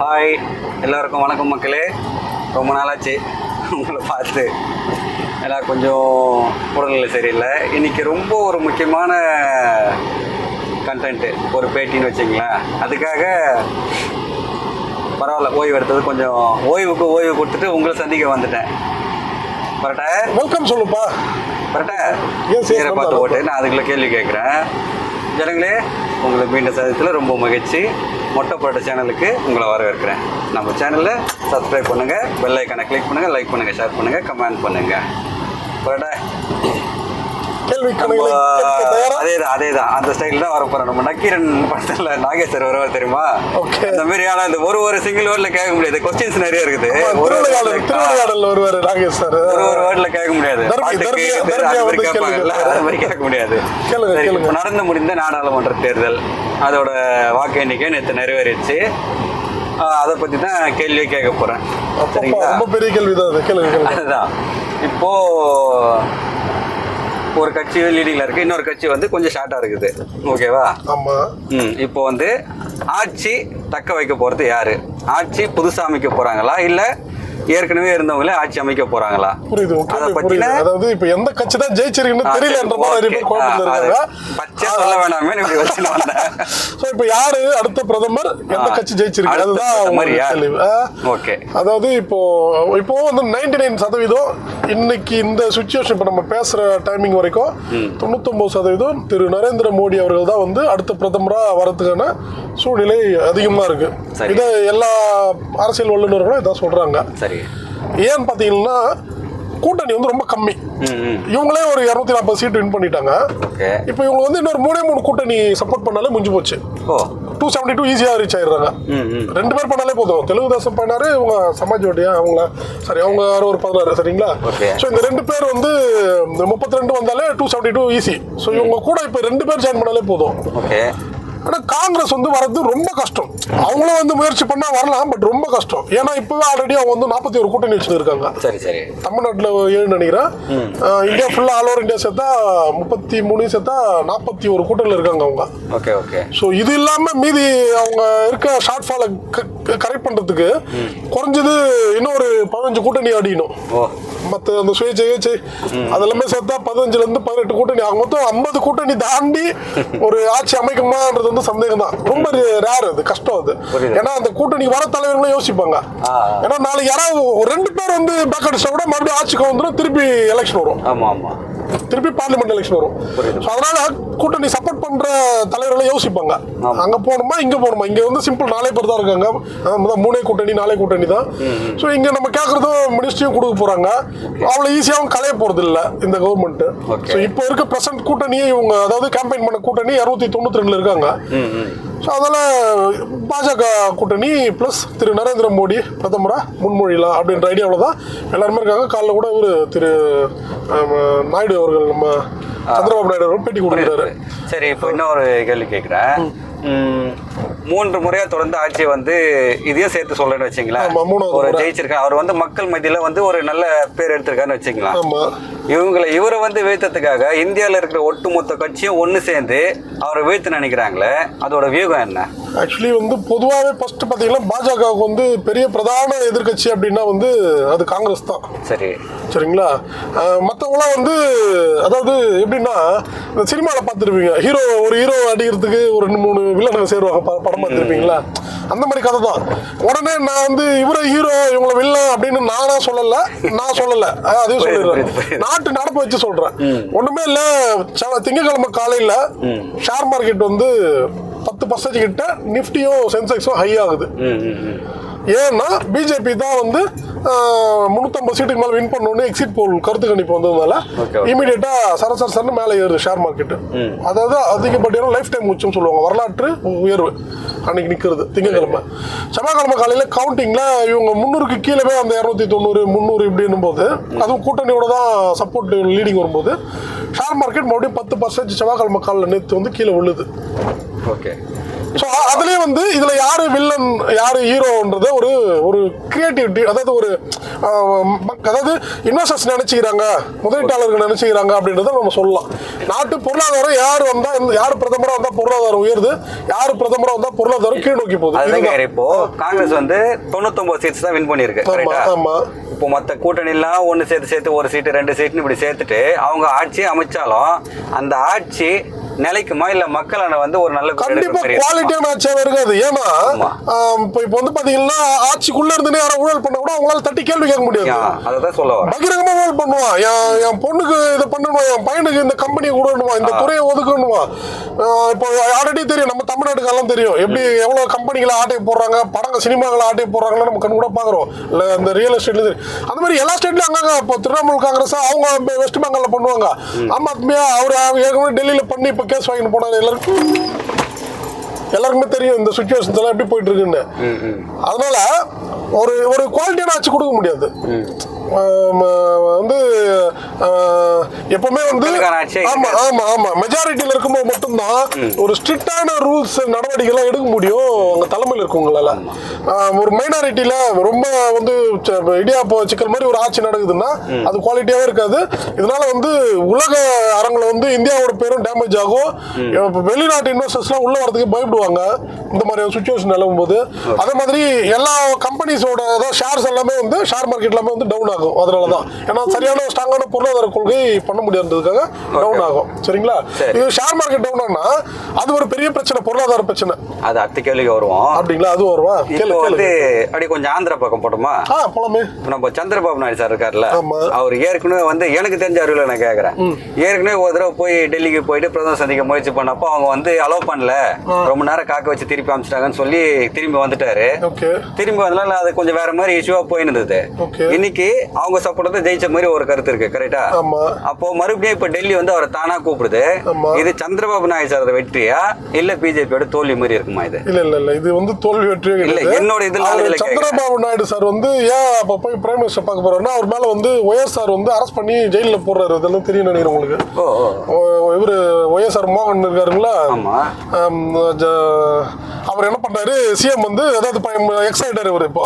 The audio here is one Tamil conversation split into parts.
ஹாய் எல்லாருக்கும் வணக்கம் மக்களே. ரொம்ப நாளாச்சு. உங்களை பார்த்து. எல்லாம் கொஞ்சம் உடல்நிலை சரியில்லை. இன்னைக்கு ரொம்ப ஒரு முக்கியமான கண்டென்ட்டு ஒரு பேட்டின்னு வச்சிங்களேன். அதுக்காக பரவாயில்ல ஓய்வு எடுத்தது கொஞ்சம் ஓய்வுக்கு ஓய்வு கொடுத்துட்டு உங்களை சந்திக்க வந்துட்டேன். கரெக்டா வெல்கம் சொல்லுப்பா. yes, நேரை பார்த்து ரொம்ப ஓட்டு. நான் அதுக்குள்ள கேள்வி கேட்குறேன். ஜனங்களே உங்களை மீண்டும் சதத்தில் ரொம்ப மகிழ்ச்சி. மொட்டை போட்ட சேனலுக்கு உங்களை வரவேற்கிறேன். நம்ம சேனலில் சப்ஸ்கிரைப் பண்ணுங்கள் பெல் ஐக்கானை கிளிக் பண்ணுங்கள் லைக் பண்ணுங்கள் ஷேர் பண்ணுங்கள் கமெண்ட் பண்ணுங்கள் கரெக்டா அதே தான் அதே தான் அந்த ஸ்டைல் தான் வர போகிறோம் நம்ம நக்கீரன் படத்தில் நாகேஸ்வர் வருவார் தெரியுமா. அந்த மாதிரி ஆனால் இந்த ஒரு ஒரு சிங்கிள் வேர்டில் கேட்க முடியாது. கொஸ்டின்ஸ் நிறைய இருக்குது. ஒரு ஒரு வருவாரு சார் ஒரு ஒரு வேர்ட்ல கேட்க முடியாது. அது மாதிரி கேட்க முடியாது. நடந்து முடிந்த நாடாளுமன்ற தேர்தல் அதோட வாக்கு எண்ணிக்கை நேற்று நிறைவேறிச்சு அதை பத்தி தான் கேள்வியே கேட்க போறேன். சரிங்களா? ரொம்ப பெரிய கேள்வி தான் அதுதான். இப்போ ஒரு கட்சி லீடிங்ல இருக்கு. இன்னொரு கட்சி வந்து கொஞ்சம் ஷார்ட்டா இருக்குது. ஓகேவா ம் இப்போ வந்து ஆட்சி தக்க வைக்க போறது யாரு? ஆட்சி புதுசா அமைக்க போறாங்களா? இல்ல ஏற்கனவே இருந்தவங்களே ஆட்சி அமைக்க போறாங்களா? புரியுது அதாவது இப்ப எந்த கட்சி தான் ஜெயிச்சிருக்குன்னு இருக்காங்க. பச்சை சொல்ல வேணாமே இப்ப யாரு? அடுத்த பிரதமர் எந்த. கட்சி ஜெயிச்சிருக்கு? அதுதான். ஓகே. அதாவது இப்போ இப்போ வந்து நைன்டி நைன் சதவீதம் இன்னைக்கு இந்த சுச்சுவேஷன் இப்போ நம்ம பேசுற டைமிங் வரைக்கும் தொண்ணூத்தொன்பது சதவீதம் திரு நரேந்திர மோடி அவர்கள் தான் வந்து அடுத்த பிரதமரா வரதுக்கான சூழ்நிலை அதிகமா இருக்கு. இதை எல்லா அரசியல் வல்லுநர்களும் இதான் சொல்றாங்க. சரி. ஏன்னு பார்த்தீங்கன்னா கூட்டணி வந்து ரொம்ப கம்மி. இவங்களே ஒரு இரநூத்தி நாற்பது சீட் வின் பண்ணிட்டாங்க இப்போ இவங்க வந்து இன்னொரு மூணே மூணு கூட்டணி சப்போர்ட் பண்ணாலே முடிஞ்சு போச்சு. டூ செவன்டி டூ ஈஸியாக ரீச் ஆயிடுறாங்க. ரெண்டு பேர் பண்ணாலே போதும். தெலுங்கு தேசம் பண்ணாரு இவங்க சமாஜ்வாடியா அவங்கள சரி அவங்க யாரோ ஒரு பதினாறு சரிங்களா. ஸோ இந்த ரெண்டு பேர் வந்து முப்பத்தி ரெண்டு வந்தாலே two seventy two easy so இவங்க கூட இப்போ ரெண்டு பேர் ஜாயின் பண்ணாலே போதும். ஆனால் காங்கிரஸ் வந்து வரது ரொம்ப கஷ்டம். அவங்களும் வந்து முயற்சி பண்ணா வரலாம் பட் ரொம்ப கஷ்டம். ஏன்னா இப்போவே ஆல்ரெடி அவங்க வந்து நாற்பத்தி ஒரு கூட்டணி வச்சுருக்காங்க சரி சரி. தமிழ்நாட்டில் ஏழு நினைக்கிறேன். இந்தியா ஃபுல்லாக ஆல் ஓவர் இந்தியா சேர்த்தா முப்பத்தி மூணு சேர்த்தா நாற்பத்தி ஒரு கூட்டணியில் இருக்காங்க அவங்க. Okay okay. ஸோ இது இல்லாமல் மீதி அவங்க இருக்க ஷார்ட் ஃபாலை கரெக்ட் பண்ணுறதுக்கு குறைஞ்சது இன்னொரு பதினஞ்சு கூட்டணி அடிக்கணும். ஓ. மற்ற அந்த சுயேட்சை ஏச்சை அதெல்லாமே சேர்த்தா பதினஞ்சுலேருந்து பதினெட்டு கூட்டணி. ஆக மொத்தம் ஐம்பது கூட்டணி தாண்டி ஒரு ஆட்சி அமைக்குமான்றது வந்து சந்தேகம் தான் ரொம்ப ரேர் அது கஷ்டம் அது. ஏன்னா அந்த கூட்டணி வர தலைவர்களும் யோசிப்பாங்க. ஏன்னா நாளைக்கு யாராவது ரெண்டு பேர் வந்து பேக் அடிச்சா கூட மறுபடியும் ஆட்சிக்கு வந்துடும் திருப்பி எலெக்ஷன் வரும். ஆமா ஆமா. திருப்பி பார்லிமெண்ட் எலெக்ஷன் வரும். அதனால கூட்டணி சப்போர்ட் பண்ற தலைவர்களை யோசிப்பாங்க. அங்க போகணுமா இங்க போகணுமா? இங்க வந்து சிம்பிள் நாலே பேர் தான் இருக்காங்க. மூணே கூட்டணி நாலே கூட்டணி தான். ஸோ இங்க நம்ம கேட்கறதும் மினிஸ்ட்ரியும் கொடுக்க போறாங்க. அவ்வளவு ஈஸியாகவும் கலைய போறது இல்ல இந்த கவர்மெண்ட். ஸோ இப்போ இருக்க பிரசன்ட் கூட்டணியே இவங்க அதாவது கேம்பெயின் பண்ண கூட்டணி இரநூத்தி தொண்ணூத்தி ரெண்டுல இருக்காங்க. ஸோ அதனால் பாஜக கூட்டணி ப்ளஸ் திரு நரேந்திர மோடி பிரதமராக முன்மொழியலாம் அப்படின்ற ஐடியாவில் தான் எல்லாருமே இருக்காங்க. காலைல கூட இவர் திரு நாயுடு அவர்கள் நம்ம சந்திரபாபு நாயுடு அவர்கள் பேட்டி கொடுக்குறாரு சரி இப்போ இன்னொரு கேள்வி கேட்குறேன் மூன்று முறையா தொடர்ந்து ஆட்சி வந்து இதையும் சேர்த்து சொல்றேன்னு வச்சுங்களேன். ஒரு முறை. ஜெயிச்சிருக்காரு அவர் வந்து மக்கள் மத்தியில வந்து ஒரு நல்ல பேர் எடுத்திருக்காருன்னு வச்சுக்கலாம் இவங்களை இவரை வந்து வீழ்த்ததுக்காக இந்தியாவில் இருக்கிற ஒட்டுமொத்த கட்சியும் ஒன்று சேர்ந்து அவரை வீழ்த்து நினைக்கிறாங்களே அதோட வியூகம் என்ன? ஆக்சுவலி வந்து பொதுவாகவே ஃபர்ஸ்ட் பார்த்தீங்கன்னா பாஜகவுக்கு வந்து பெரிய பிரதான எதிர்க்கட்சி அப்படின்னா வந்து அது காங்கிரஸ் தான். சரி. சரிங்களா? மற்றவங்களாம் வந்து அதாவது எப்படின்னா இந்த சினிமாவில் பார்த்துருப்பீங்க ஹீரோ ஒரு ஹீரோ அடிக்கிறதுக்கு ஒரு ரெண்டு மூணு வில்லனுங்க சேருவாங்க படம் பார்த்துருப்பீங்களா அந்த மாதிரி கதை தான். உடனே நான் வந்து இவரை ஹீரோ இவங்களை வில்லன் அப்படின்னு நானா சொல்லலை நான் சொல்லலை. அதையும் சொல்லிடுறேன். நாட்டு நடப்பு வச்சு சொல்கிறேன் ஒன்றுமே இல்லை திங்கக்கிழமை காலையில் ஷேர் மார்க்கெட் வந்து பத்து பர்சன்ட் கிட்ட நிஃப்டியும் சென்செக்ஸும் ஹை ஆகுது. ஏன்னா பிஜேபி தான் வந்து முந்நூற்றம்பது சீட்டுக்கு மேலே வின் பண்ணோன்னு எக்ஸிட் போல் கருத்து கணிப்பு வந்ததுனால Okay, okay. இமீடியட்டா சர சர சரன்னு மேலே ஏறுது ஷேர் மார்க்கெட்டு அதாவது அதிகப்படியான லைஃப் டைம் உச்சம் சொல்லுவாங்க. வரலாற்று உயர்வு. அன்னைக்கு நிற்கிறது திங்கக்கிழமை செவ்வாய்க்கிழமை காலையில் கவுண்டிங்கில் இவங்க முந்நூறுக்கு கீழே அந்த இரநூத்தி தொண்ணூறு முந்நூறு இப்படின்னும் போது அதுவும் கூட்டணியோட தான் சப்போர்ட் லீடிங் வரும்போது ஷேர் மார்க்கெட் மறுபடியும் பத்து பர்சன்ட் செவ்வாய்க்கிழமை காலில் நேற்று வந்து கீழே விழுது. ஓகே ஸோ அதுலயே வந்து இதுல யாரு வில்லன் யாரு ஹீரோன்றது ஒரு ஒரு கிரியேட்டிவிட்டி அதாவது ஒரு அதாவது இன்வெஸ்டர்ஸ் நினைச்சுக்கிறாங்க முதலீட்டாளர்கள் நினைச்சுக்கிறாங்க அப்படின்றத நம்ம சொல்லலாம். நாட்டு பொருளாதாரம் யார் வந்தா இந்த- யார் பிரதமரா வந்தா பொருளாதாரம் உயருது யார் பிரதமரா வந்தா பொருளாதாரம் கீழ் நோக்கி போகுது. இப்போ காங்கிரஸ் வந்து தொண்ணூத்தொன்பது சீட்ஸ் தான் வின் பண்ணியிருக்கு ஆமா கரெக்டா ஆமா. இப்போ மற்ற கூட்டணிலாம் ஒன்று சேர்த்து சேர்த்து ஒரு சீட்டு ரெண்டு சீட்டுன்னு இப்படி சேர்த்துட்டு அவங்க ஆட்சி அமைச்சாலும் அந்த ஆட்சி நிலைக்குமா இல்ல மக்களை வந்து ஒரு நல்ல கண்டிப்பா குவாலிட்டியான ஆட்சியாக இருக்காது. ஏன்னா இப்போ இப்போ வந்து பாத்தீங்கன்னா ஆட்சிக்குள்ள இருந்து யாரும் ஊழல் பண்ண கூட அவங்களால தட்டி கேள்வி கேட்க முடியாது. அதை தான் சொல்ல பகிரங்கமா ஊழல் பண்ணுவான் என் பொண்ணுக்கு இதை பண்ணணும் என் பையனுக்கு இந்த கம்பெனி கொடுக்கணுமா இந்த துறையை ஒதுக்கணுமா இப்போ ஆல்ரெடி தெரியும் நம்ம தமிழ்நாட்டுக்கெல்லாம் தெரியும். எப்படி எவ்வளவு கம்பெனிகளை ஆட்டையை போடுறாங்க படங்க சினிமாக்களை ஆட்டையை போடுறாங்கன்னு நம்ம கண் கூட பாக்குறோம் இல்ல இந்த ரியல் எஸ்டேட்ல அந்த மாதிரி எல்லா ஸ்டேட்லயும் அங்கங்க இப்போ திரிணாமுல் காங்கிரஸ் அவங்க வெஸ்ட் பெங்கால்ல பண்ணுவாங்க. ஆம் ஆத்மியா அவர் ஏற்கனவே டெல்லியில பண்ணி இப்போ கேஸ் வாங்கிட்டு போனாரு எல்லாருக்கும். எல்லாருக்குமே தெரியும் இந்த சுச்சுவேஷன்ஸ் எல்லாம் எப்படி போயிட்டு இருக்குன்னு. அதனால ஒரு ஒரு குவாலிட்டியான ஆட்சி கொடுக்க முடியாது. வந்து எப்பவுமே வந்து ஆமா ஆமா ஆமா. மெஜாரிட்டியில இருக்கும்போது மட்டும்தான் ஒரு ஸ்ட்ரிக்டான ரூல்ஸ் நடவடிக்கைலாம் எடுக்க முடியும் அங்க தலைமையில் இருக்கவங்களால ஒரு மைனாரிட்டியில ரொம்ப வந்து இடியாப்போ சிக்கல் மாதிரி ஒரு ஆட்சி நடக்குதுன்னா அது குவாலிட்டியாவே இருக்காது. இதனால வந்து உலக அரங்குல வந்து இந்தியாவோட பேரும் டேமேஜ் ஆகும். வெளிநாட்டு இன்வெஸ்டர்ஸ்லாம் உள்ள வரதுக்கு பயப்படுவாங்க. இந்த மாதிரி சுச்சுவேஷன் நிலவும் போது அதே மாதிரி எல்லா கம்பெனிஸோட ஷேர்ஸ் எல்லாமே வந்து ஷேர் மார்க்கெட் எல்லாமே வந்து டவுன் ஆகும். அதனால தான் ஏன்னா சரியான ஸ்ட்ராங்கான பொருளாதார கொள்கை பண்ண முடியாததுக்காக டவுன் ஆகும். சரிங்களா? சரி. இது ஷேர் மார்க்கெட் டவுன் ஆனா அது ஒரு பெரிய பிரச்சனை பொருளாதார பிரச்சனை. அது அடுத்த கேள்விக்கு வருவோம். அப்படிங்களா? அது வருவா வந்து அப்படியே கொஞ்சம் ஆந்திரா பக்கம் போட்டோமா? ஆ போலாமே. நம்ம சந்திரபாபு நாயுடு சார் இருக்கார்ல. அவர் ஏற்கனவே வந்து எனக்கு தெரிஞ்ச அறிவுல நான் கேக்குறேன். ஏற்கனவே ஒரு தடவை போய் டெல்லிக்கு போயிட்டு பிரதமர் சந்திக்க முயற்சி பண்ணப்போ அவங்க வந்து அலோவ் பண்ணல. ரொம்ப நேரம் காக்க வச்சு திருப்பி அமிச்சிட்டாங்கன்னு சொல்லி திரும்பி வந்துட்டாரு. ஓகே. திரும்பி வந்தனால அது கொஞ்சம் வேற மாதிரி இஷ்யூவா போயிருந்தது. இன்னைக்கு அவங்க சப்போர்ட் ஜெயிச்ச மாதிரி ஒரு கருத்து இருக்கு கரெக்டா ஆமா. அப்போ மறுபடியும் இப்ப டெல்லி வந்து அவரை தானா கூப்பிடுது. இது சந்திரபாபு நாயுடு சார் வெற்றியா? இல்ல பிஜேபியோட தோல்வி மாதிரி இருக்குமா இது? இல்ல இல்ல இல்ல. இது வந்து தோல்வி வெற்றியே இல்ல, என்னோட இதுல. சந்திரபாபு நாயுடு சார் வந்து ஏன் அப்ப போய் பிரைம் மினிஸ்டர் பார்க்க போறாருன்னா அவர் மேல வந்து ஒயர் சார் வந்து அரெஸ்ட் பண்ணி ஜெயில போடுறாரு. இதெல்லாம் தெரியும் நினைக்கிறேன் உங்களுக்கு. இவரு ஒய்எஸ்ஆர் மோகன் இருக்காருங்களா அவர் என்ன பண்றாரு? சிஎம் வந்து அதாவது எக்ஸ் ஆயிட்டாரு இவர் இப்போ.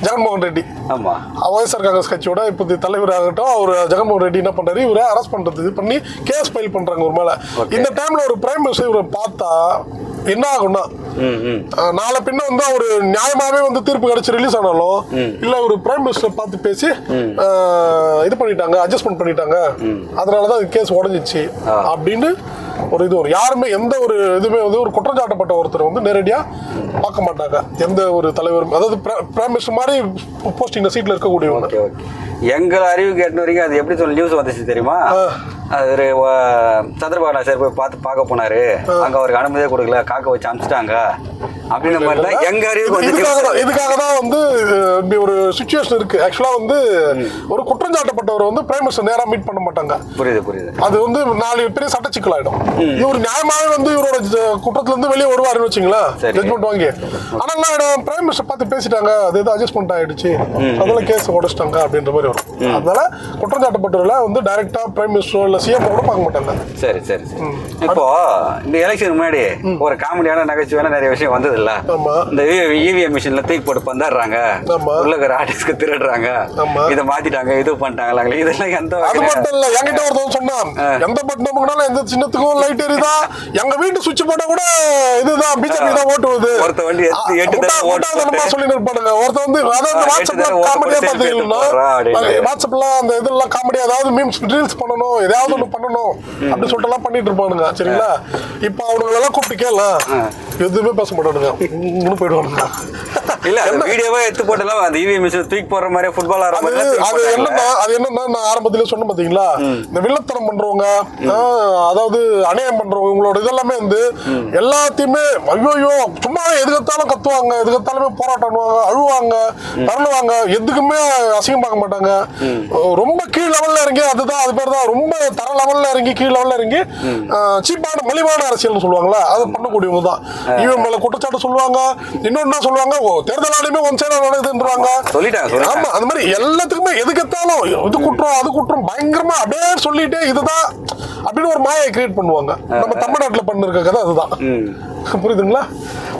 ஜெகன்மோகன் ரெட்டி. ஆமா. ஒய்எஸ்ஆர் காங்கிரஸ் கட்சியோட இப்போ தலைவர் ஆகட்டும் அவர் ஜெகன்மோகன் ரெட்டி என்ன பண்றாரு இவரை அரெஸ்ட் பண்றது பண்ணி கேஸ் ஃபைல் பண்றாங்க ஒரு மேல. இந்த டைம்ல ஒரு பிரைம் மினிஸ்டர் இவரை பார்த்தா என்ன ஆகும்னா நாளை பின்ன வந்து அவரு நியாயமாவே வந்து தீர்ப்பு கிடைச்சு ரிலீஸ் ஆனாலும் இல்ல ஒரு பிரைம் மினிஸ்டர் பார்த்து பேசி இது பண்ணிட்டாங்க அட்ஜஸ்ட்மெண்ட் பண்ணிட்டாங்க. அதனாலதான் கேஸ் உடஞ்சிச்சு. அப்படின்னு ஒரு இது வரும். யாருமே எந்த ஒரு இதுவுமே வந்து ஒரு குற்றச்சாட்டப்பட்ட ஒருத்தர் வந்து நேரடியா பார்க்க மாட்டாங்க. எந்த ஒரு தலைவரும் அதாவது பிரைம் மினிஸ்டர் மாதிரி போஸ்டிங் சீட்ல இருக்கக்கூடியவங்க. எங்கள் அறிவு கேட்ட வரைக்கும் அது எப்படி சொல்லி நியூஸ் வந்துச்சு தெரியுமா. அது சந்திரபாபு நாயுடு சார் போய் பார்த்து பார்க்க போனாரு. அங்க அவருக்கு அனுமதியே கொடுக்கல. காக்க வச்சு அனுப்பிச்சிட்டாங்க. அப்படின்ற மாதிரி தான் எங்க அறிவுக்கு வந்து இதுக்காக தான் வந்து இப்படி ஒரு சுச்சுவேஷன் இருக்கு. ஆக்சுவலா வந்து ஒரு குற்றஞ்சாட்டப்பட்டவர் வந்து பிரைம் மினிஸ்டர் நேரா மீட் பண்ண மாட்டாங்க. புரியுது புரியுது. அது வந்து நாலு பெரிய சட்ட சிக்கலாயிடும் இவர் நியாயமாவே வந்து இவரோட குற்றத்துல இருந்து வெளியே வருவாருன்னு வச்சுங்களேன். ஜட்மெண்ட் வாங்கி. ஆனா ஆயிடும் பிரைம் மினிஸ்டர் பார்த்து பேசிட்டாங்க. அது ஏதோ அட்ஜஸ்ட்மெண்ட் ஆயிடுச்சு. அதெல்லாம் கேஸ் உடைச்சிட்டாங்க அப்படின்ற மாதிரி வரும். அதனால குற்றஞ்சாட்டப்பட்டவர்களை வந்து டைரக்டா பிரைம் மினிஸ்டரோ இல்ல சிஎம் கூட பார்க்க மாட்டாங்க. சரி சரி சரி. இப்போ இந்த எலெக்ஷன் முன்னாடி ஒரு காமெடியான நகைச்சுவையான நிறைய விஷயம் வந்தது. இல்ல. ஆமா. இந்த இவிஎம் மிஷின்ல தூக்கி போட்டு பந்தாடுறாங்க. ஆமா. உள்ள இருக்கிற ஆர்டிஸ்க்கு திருடுறாங்க. இதை மாத்திட்டாங்க இது பண்ணிட்டாங்களா இதெல்லாம் எந்த அது மட்டும் இல்ல என்கிட்ட ஒருத்தவங்க சொன்னான். எந்த பட்டன் எந்த சின்னத்துக்கும் லைட் எரியுதா எங்க வீட்டு சுவிட்ச் போட்டா கூட இதுதான் பிஜேபி தான் ஓட்டுவது ஒருத்த வண்டி எட்டு- எட்டு தடவை ஓட்டு சொல்லி இருப்பானுங்க. ஒருத்தன் வந்து அதாவது வாட்ஸ்அப்ல ஓட்டு காமெடியா அப்படின்னு. பாத்தீங்கன்னா வாட்ஸ்அப்ல அந்த இதெல்லாம் காமெடியா ஏதாவது மீம்ஸ் ரீல்ஸ் பண்ணணும் ஏதாவது ஒண்ணு பண்ணணும் அப்படி சொல்லிட்டு எல்லாம் பண்ணிட்டு இருப்பானுங்க சரிங்களா? இப்ப அவனுங்க எல்லாம் கூப்பிட்டு கேளலாம் எதுவுமே பேச மாட்டானுங்க. இன்னும் போயிடுவானுங்க இல்ல வீடியோவே எடுத்து போட்டலாம் அந்த இவிஎம் மிஷின் தூக்கி போடுற மாதிரி ஃபுட்பால் அது மாதிரி அது. என்னன்னா அது என்னன்னா நான் ஆரம்பத்திலே சொன்ன பாத்தீங்களா? இந்த வில்லத்தனம் பண்றவங்க அதாவது அநியாயம் பண்றவங்க இவங்களோட இதெல்லாமே வந்து எல்லாத்தையுமே ஐயோ சும்மா எதுக்கத்தாலும் கத்துவாங்க எதுக்கத்தாலுமே போராட்டம் அழுவாங்க தரணுவாங்க எதுக்குமே அசிங்கம் பார்க்க மாட்டாங்க. ரொம்ப கீழ் லெவல்ல இறங்கி அதுதான் அது பேர் தான் ரொம்ப தர லெவல்ல இறங்கி கீழ் லெவல்ல இறங்கி சீப்பான மலிவான அரசியல்னு சொல்லுவாங்கல்ல அதை பண்ணக்கூடியவங்க தான். இவன் மேல குற்றச்சாட்டு சாப்பிட சொல்லுவாங்க இன்னொன்னு என்ன சொல்லுவாங்க? ஓ தேர்தல் ஆணையமே ஒன் சைடா நடக்குதுன்றாங்க. ஆமா அந்த மாதிரி எல்லாத்துக்குமே எதுக்கெத்தாலும் இது குற்றம் அது குற்றம் பயங்கரமா அப்படியே சொல்லிட்டே இதுதான் அப்படின்னு ஒரு மாயை கிரியேட் பண்ணுவாங்க. நம்ம தமிழ்நாட்டுல பண்ணிருக்க கதை அதுதான். புரியுதுங்களா?